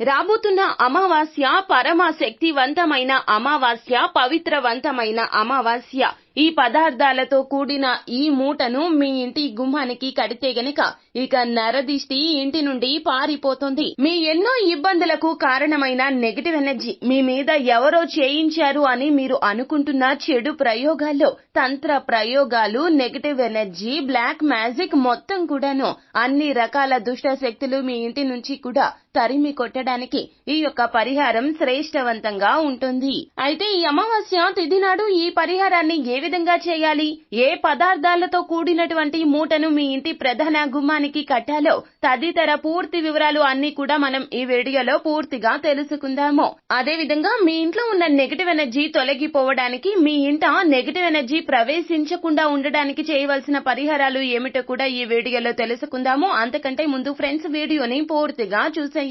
రాబోతున్న అమావాస్య పరమ శక్తివంతమైన అమావాస్య పవిత్రవంతమైన అమావాస్య. ఈ పదార్థాలతో కూడిన ఈ మూటను మీ ఇంటి గుమ్మానికి కడితే గనక ఇక నరదిష్టి ఇంటి నుండి పారిపోతుంది. మీ ఎన్నో ఇబ్బందులకు కారణమైన నెగటివ్ ఎనర్జీ మీ మీద ఎవరో చేయించారు అని మీరు అనుకుంటున్న చెడు ప్రయోగాల్లో తంత్ర ప్రయోగాలు నెగటివ్ ఎనర్జీ బ్లాక్ మ్యాజిక్ మొత్తం కూడాను అన్ని రకాల దుష్ట శక్తులు మీ ఇంటి నుంచి కూడా తరిమి కొట్టడానికి ఈ యొక్క పరిహారం శ్రేష్టవంతంగా ఉంటుంది. అయితే ఈ అమావాస్య తిథి నాడు ఈ పరిహారాన్ని ఏ విధంగా చేయాలి? ఏ పదార్థాలతో కూడినటువంటి మూటను మీ ఇంటి ప్రధాన గుమ్మానికి కట్టాలో తదితర పూర్తి వివరాలు అన్ని కూడా మనం ఈ వీడియోలో పూర్తిగా తెలుసుకుందాము. అదే విధంగా మీ ఇంట్లో ఉన్న నెగటివ్ ఎనర్జీ తొలగిపోవడానికి మీ ఇంట నెగటివ్ ఎనర్జీ ప్రవేశించకుండా ఉండడానికి చేయవలసిన పరిహారాలు ఏమిటో కూడా ఈ వీడియోలో తెలుసుకుందాము. అంతకంటే ముందు ఫ్రెండ్స్ వీడియోని పూర్తిగా చూసేయండి.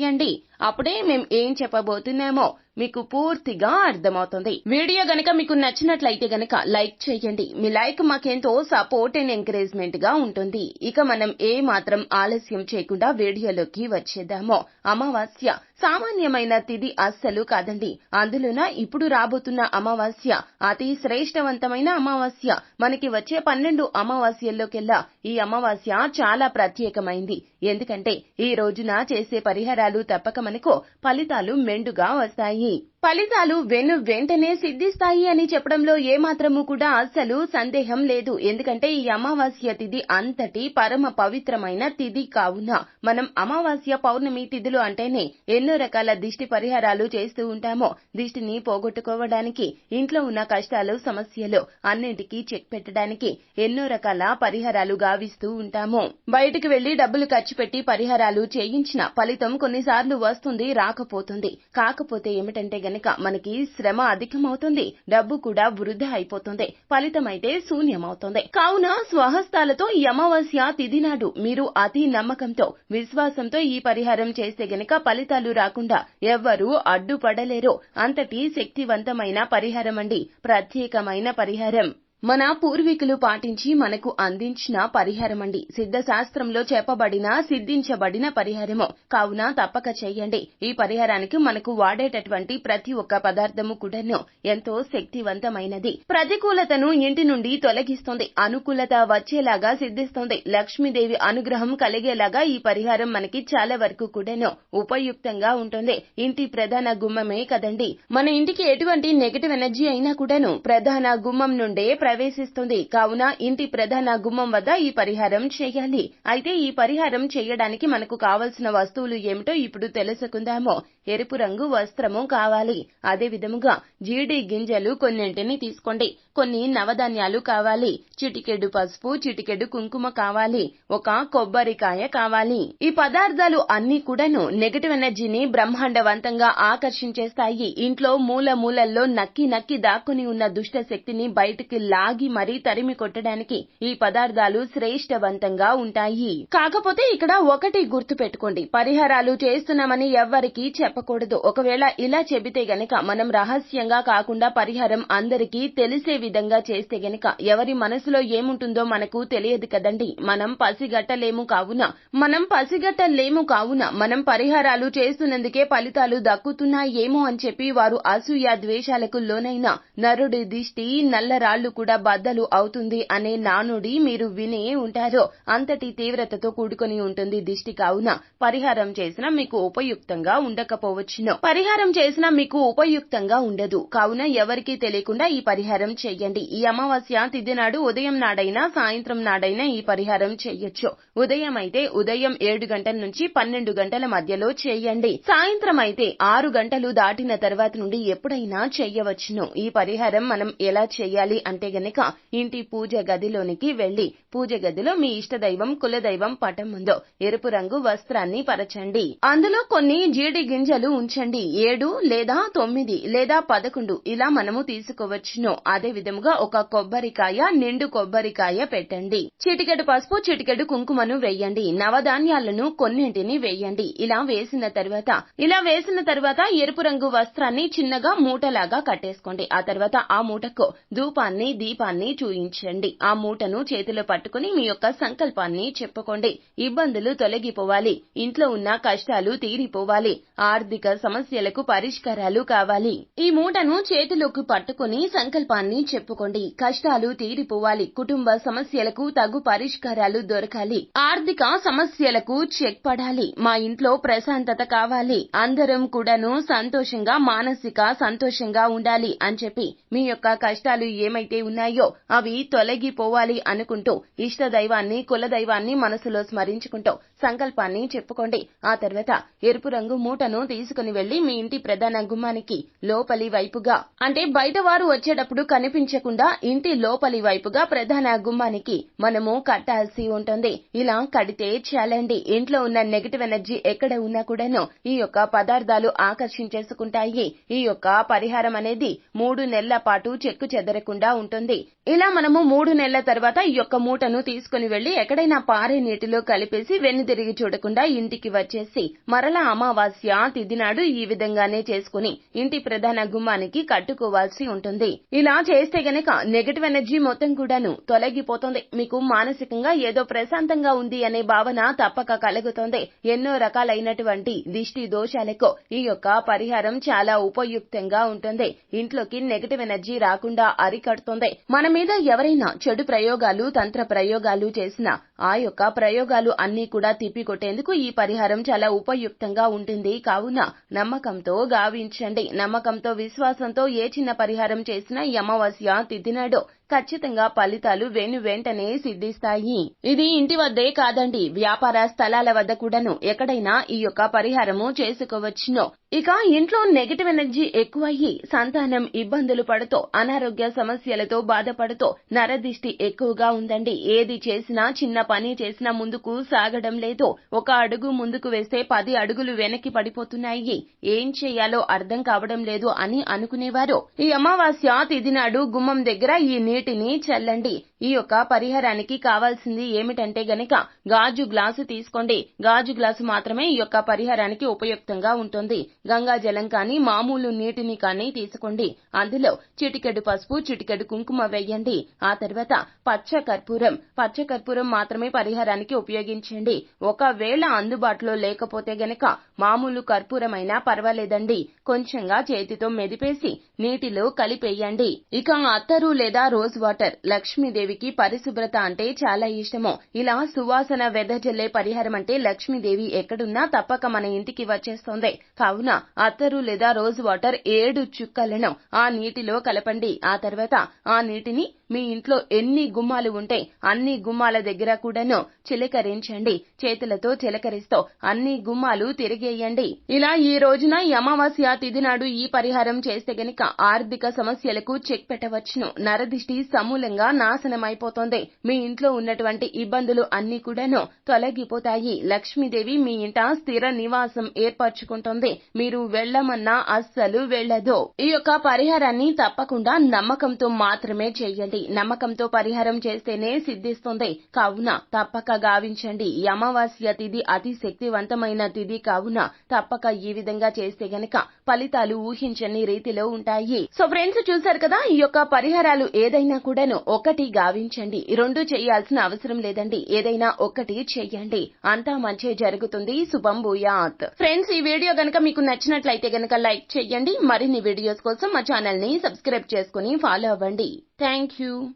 అప్పుడే మేం ఏం చెప్పబోతున్నామో మీకు పూర్తిగా అర్థమవుతుంది. వీడియో గనక మీకు నచ్చినట్లయితే గనక లైక్ చేయండి. మీ లైక్ మాకెంతో సపోర్ట్ అండ్ ఎంకరేజ్మెంట్గా ఉంటుంది. ఇక మనం ఏ మాత్రం ఆలస్యం చేయకుండా వీడియోలోకి వచ్చేద్దామో. అమావాస్య సామాన్యమైన తిథి అస్సలు కాదండి. అందులోన ఇప్పుడు రాబోతున్న అమావాస్య అతి శ్రేష్టవంతమైన అమావాస్య. మనకి వచ్చే పన్నెండు అమావాస్యల్లోకెల్లా ఈ అమావాస్య చాలా ప్రత్యేకమైంది. ఎందుకంటే ఈ రోజున చేసే పరిహారాలు తప్పక మనకు ఫలితాలు మెండుగా వస్తాయి. ఫలితాలు వెను వెంటనే సిద్ధిస్తాయి అని చెప్పడంలో ఏమాత్రము కూడా అస్సలు సందేహం లేదు. ఎందుకంటే ఈ అమావాస్య తిథి అంతటి పరమ పవిత్రమైన తిథి కావున మనం అమావాస్య పౌర్ణమి తిథులు అంటేనే ఎన్నో రకాల దిష్టి పరిహారాలు చేస్తూ ఉంటామో. దిష్టిని పోగొట్టుకోవడానికి ఇంట్లో ఉన్న కష్టాలు సమస్యలు అన్నింటికీ చెక్ పెట్టడానికి ఎన్నో రకాల పరిహారాలు గావిస్తూ ఉంటాము. బయటికి వెళ్ళి డబ్బులు ఖర్చు పెట్టి పరిహారాలు చేయించిన ఫలితం కొన్నిసార్లు వస్తుంది రాకపోతుంది. కాకపోతే ఏమిటంటే గనక మనకి శ్రమ అధికమవుతుంది డబ్బు కూడా వృధా అయిపోతుంది ఫలితం అయితే శూన్యమవుతుంది. కావున స్వహస్తాలతో ఈ అమావాస్య తిథి నాడు మీరు అతి నమ్మకంతో విశ్వాసంతో ఈ పరిహారం చేస్తే గనక ఫలితాలు రాకుండా ఎవ్వరూ అడ్డుపడలేరు. అంతటి శక్తివంతమైన పరిహారం అండి ప్రత్యేకమైన పరిహారం. మన పూర్వీకులు పాటించి మనకు అందించిన పరిహారమండి. సిద్ధశాస్త్రంలో చెప్పబడిన సిద్ధించబడిన పరిహారము. కావున తప్పక చేయండి. ఈ పరిహారానికి మనకు వాడేటటువంటి ప్రతి ఒక్క పదార్థము కూడాను ఎంతో శక్తివంతమైనది. ప్రతికూలతను ఇంటి నుండి తొలగిస్తుంది. అనుకూలత వచ్చేలాగా సిద్ధిస్తుంది. లక్ష్మీదేవి అనుగ్రహం కలిగేలాగా ఈ పరిహారం మనకి చాలా వరకు కూడాను ఉపయుక్తంగా ఉంటుంది. ఇంటి ప్రధాన గుమ్మమే కదండి. మన ఇంటికి ఎటువంటి నెగటివ్ ఎనర్జీ అయినా కూడాను ప్రధాన గుమ్మం నుండే ప్రవేశిస్తుంది. కావున ఇంటి ప్రధాన గుమ్మం వద్ద ఈ పరిహారం చేయాలి. అయితే ఈ పరిహారం చేయడానికి మనకు కావలసిన వస్తువులు ఏమిటో ఇప్పుడు తెలుసుకుందాము. ఎరుపు రంగు వస్త్రము కావాలి. అదే విధముగా జీడి గింజలు కొన్నింటిని తీసుకోండి. కొన్ని నవధాన్యాలు కావాలి. చిటికెడు పసుపు చిటికెడు కుంకుమ కావాలి. ఒక కొబ్బరికాయ కావాలి. ఈ పదార్థాలు అన్ని కూడాను నెగటివ్ ఎనర్జీని బ్రహ్మాండవంతంగా ఆకర్షించేస్తాయి. ఇంట్లో మూల మూలల్లో నక్కి నక్కి దాక్కుని ఉన్న దుష్ట శక్తిని బయటికి ఆగి మరీ తరిమి కొట్టడానికి ఈ పదార్థాలు శ్రేష్టవంతంగా ఉంటాయి. కాకపోతే ఇక్కడ ఒకటి గుర్తు పెట్టుకోండి పరిహారాలు చేస్తున్నామని ఎవ్వరికీ చెప్పకూడదు. ఒకవేళ ఇలా చెబితే గనక మనం రహస్యంగా కాకుండా పరిహారం అందరికీ తెలిసే విధంగా చేస్తే గనక ఎవరి మనసులో ఏముంటుందో మనకు తెలియదు కదండి. మనం పసిగట్టలేము కావున మనం పసిగట్టలేము కావున మనం పరిహారాలు చేస్తున్నందుకే ఫలితాలు దక్కుతున్నాయేమో అని చెప్పి వారు అసూయ ద్వేషాలకు లోనైన నరుడి దిష్టి నల్లరాళ్ళు కూడా బద్దలు అవుతుంది అనే నానుడి మీరు వినే ఉంటారో అంతటి తీవ్రతతో కూడుకొని ఉంటుంది దిష్టి కావున. పరిహారం చేసినా మీకు ఉపయుక్తంగా ఉండకపోవచ్చును. పరిహారం చేసినా మీకు ఉపయుక్తంగా ఉండదు. కావున ఎవరికీ తెలియకుండా ఈ పరిహారం చేయండి ఈ అమావాస్య తిథి నాడు ఉదయం నాడైనా సాయంత్రం నాడైనా ఈ పరిహారం చేయొచ్చు ఉదయం అయితే ఉదయం ఏడు గంటల నుంచి పన్నెండు గంటల మధ్యలో చేయండి. సాయంత్రం అయితే ఆరు గంటలు దాటిన తర్వాత నుండి ఎప్పుడైనా చేయవచ్చును ఈ పరిహారం మనం ఎలా చేయాలి అంటే గనక ఇంటి పూజ గదిలోనికి వెళ్ళి పూజ గదిలో మీ ఇష్ట దైవం కులదైవం పటం ముందు ఎరుపు రంగు వస్త్రాన్ని పరచండి. అందులో కొన్ని జీడి గింజలు ఉంచండి. ఏడు లేదా తొమ్మిది లేదా పదకొండు ఇలా మనము తీసుకోవచ్చును. అదే విధముగా ఒక కొబ్బరికాయ నిండు కొబ్బరికాయ పెట్టండి. చిటికెడు పసుపు చిటికెడు కుంకుమను వేయండి. నవధాన్యాలను కొన్నింటిని వేయండి. ఇలా వేసిన తర్వాత ఇలా వేసిన తర్వాత ఎరుపు రంగు వస్త్రాన్ని చిన్నగా మూటలాగా కట్టేసుకోండి. ఆ తర్వాత ఆ మూటకు ధూపాన్ని దీపాన్ని చూయించండి. ఆ మూటను చేతిలో పట్టుకుని మీ యొక్క సంకల్పాన్ని చెప్పుకోండి. ఇబ్బందులు తొలగిపోవాలి. ఇంట్లో ఉన్న కష్టాలు తీరిపోవాలి. ఆర్థిక సమస్యలకు పరిష్కారాలు కావాలి. ఈ మూటను చేతిలోకి పట్టుకుని సంకల్పాన్ని చెప్పుకోండి. కష్టాలు తీరిపోవాలి. కుటుంబ సమస్యలకు తగు పరిష్కారాలు దొరకాలి. ఆర్థిక సమస్యలకు చెక్ పడాలి. మా ఇంట్లో ప్రశాంతత కావాలి. అందరం కూడాను సంతోషంగా మానసిక సంతోషంగా ఉండాలి అని చెప్పి మీ యొక్క కష్టాలు ఏమైతే ఉన్నాయో అవి తొలగిపోవాలి అనుకుంటూ ఇష్ట దైవాన్ని కుల దైవాన్ని మనసులో స్మరించుకుంటూ సంకల్పాన్ని చెప్పుకోండి. ఆ తర్వాత ఎరుపు రంగు మూటను తీసుకుని వెళ్ళి మీ ఇంటి ప్రధాన గుమ్మానికి లోపలి వైపుగా అంటే బయట వారు వచ్చేటప్పుడు కనిపించకుండా ఇంటి లోపలి వైపుగా ప్రధాన గుమ్మానికి మనము కట్టాల్సి ఉంటుంది. ఇలా కడితే చాలండి. ఇంట్లో ఉన్న నెగటివ్ ఎనర్జీ ఎక్కడ ఉన్నా కూడాను ఈ యొక్క పదార్థాలు ఆకర్షించేసుకుంటాయి. ఈ యొక్క పరిహారం అనేది మూడు నెలల పాటు చెక్కు చెదరకుండా ఉంటుంది. ఇలా మనము మూడు నెలల తర్వాత ఈ యొక్క మూటను తీసుకుని వెళ్ళి ఎక్కడైనా పారే నీటిలో కలిపేసి తిరిగి చూడకుండా ఇంటికి వచ్చేసి మరలా అమావాస్య తిథి నాడు ఈ విధంగానే చేసుకుని ఇంటి ప్రధాన గుమ్మానికి కట్టుకోవాల్సి ఉంటుంది. ఇలా చేస్తే గనక నెగటివ్ ఎనర్జీ మొత్తం కూడాను తొలగిపోతుంది. మీకు మానసికంగా ఏదో ప్రశాంతంగా ఉంది అనే భావన తప్పక కలుగుతుంది. ఎన్నో రకాలైనటువంటి దిష్టి దోషాలకు ఈ యొక్క పరిహారం చాలా ఉపయుక్తంగా ఉంటుంది. ఇంట్లోకి నెగటివ్ ఎనర్జీ రాకుండా అరికడుతుంది. మన మీద ఎవరైనా చెడు ప్రయోగాలు తంత్ర ప్రయోగాలు చేసినా ఆ యొక్క ప్రయోగాలు అన్ని కూడా తిప్పికొట్టేందుకు ఈ పరిహారం చాలా ఉపయుక్తంగా ఉంటుంది. కావున నమ్మకంతో గావించండి. నమ్మకంతో విశ్వాసంతో ఏ చిన్న పరిహారం చేసినా ఈ అమావాస్య తిథినాడు ఖచ్చితంగా ఫలితాలు వెను వెంటనే సిద్ధిస్తాయి. ఇది ఇంటి వద్దే కాదండి. వ్యాపార స్థలాల వద్ద కూడాను ఎక్కడైనా ఈ యొక్క పరిహారము చేసుకోవచ్చును. ఇక ఇంట్లో నెగటివ్ ఎనర్జీ ఎక్కువయ్యి సంతానం ఇబ్బందులు పడుతూ అనారోగ్య సమస్యలతో బాధపడుతూ నరదిష్టి ఎక్కువగా ఉందండి. ఏది చేసినా చిన్న పని చేసినా ముందుకు సాగడం లేదు. ఒక అడుగు ముందుకు వేస్తే పది అడుగులు వెనక్కి పడిపోతున్నాయి. ఏం చేయాలో అర్థం కావడం లేదు అని అనుకునేవారు. ఈ అమావాస్య తిదినాడు గుమ్మం దగ్గర ఈ నీటిని చల్లండి. ఈ యొక్క పరిహారానికి కావాల్సింది ఏమిటంటే గనక గాజు గ్లాసు తీసుకోండి. గాజు గ్లాసు మాత్రమే ఈ యొక్క పరిహారానికి ఉపయుక్తంగా ఉంటుంది. గంగా జలం కానీ మామూలు నీటిని కానీ తీసుకోండి. అందులో చిటికెడు పసుపు చిటికెడు కుంకుమ వేయండి. ఆ తర్వాత పచ్చ కర్పూరం. పచ్చ కర్పూరం మాత్రమే పరిహారానికి ఉపయోగించండి. ఒకవేళ అందుబాటులో లేకపోతే గనక మామూలు కర్పూరమైనా పర్వాలేదండి. కొంచెంగా చేతితో మెదిపేసి నీటిలో కలిపేయండి. ఇక అత్తరు లేదా రోజ్ వాటర్ లక్ష్మీదేవికి పరిశుభ్రత అంటే చాలా ఇష్టము. ఇలా సువాసన వెదజల్లే పరిహారం అంటే లక్ష్మీదేవి ఎక్కడున్నా తప్పక మన ఇంటికి వచ్చేస్తోంది. కావున అత్తరు లేదా రోజ్ వాటర్ ఏడు చుక్కలను ఆ నీటిలో కలపండి. ఆ తర్వాత ఆ నీటిని మీ ఇంట్లో ఎన్ని గుమ్మాలు ఉంటే అన్ని గుమ్మాల దగ్గర కూడాను చిలకరించండి. చేతులతో చిలకరిస్తూ అన్ని గుమ్మాలు తిరిగేయండి. ఇలా ఈ రోజున ఈ అమావాస్య తిథి నాడు ఈ పరిహారం చేస్తే గనుక ఆర్థిక సమస్యలకు చెక్ పెట్టవచ్చును. నరదిష్టి సమూలంగా నాశనమైపోతోంది. మీ ఇంట్లో ఉన్నటువంటి ఇబ్బందులు అన్ని కూడాను తొలగిపోతాయి. లక్ష్మీదేవి మీ ఇంట స్థిర నివాసం ఏర్పరచుకుంటుంది. మీరు వెళ్ళమన్నా అస్సలు వెళ్ళదు. ఈ యొక్క పరిహారాన్ని తప్పకుండా నమ్మకంతో మాత్రమే చేయండి. నమ్మకంతో పరిహారం చేస్తేనే సిద్ధిస్తుంది. కావున తప్పక గావించండి. ఈ అమావాస్య తిథి అతి శక్తివంతమైన తిథి కావున తప్పక ఈ విధంగా చేస్తే గనక ఫలితాలు ఊహించని రీతిలో ఉంటాయి. సో ఫ్రెండ్స్ చూసారు కదా? ఈ యొక్క పరిహారాలు ఏదైనా కూడాను ఒకటి గావించండి. రెండు చేయాల్సిన అవసరం లేదండి. ఏదైనా ఒకటి చేయండి. అంతా మంచి జరుగుతుంది. శుభం భూయాత్. ఫ్రెండ్స్ ఈ వీడియో గనక మీకు నచ్చినట్లయితే గనక లైక్ చేయండి. మరిన్ని వీడియోస్ కోసం మా ఛానల్ని సబ్స్క్రైబ్ చేసుకుని ఫాలో అవ్వండి. Thank you.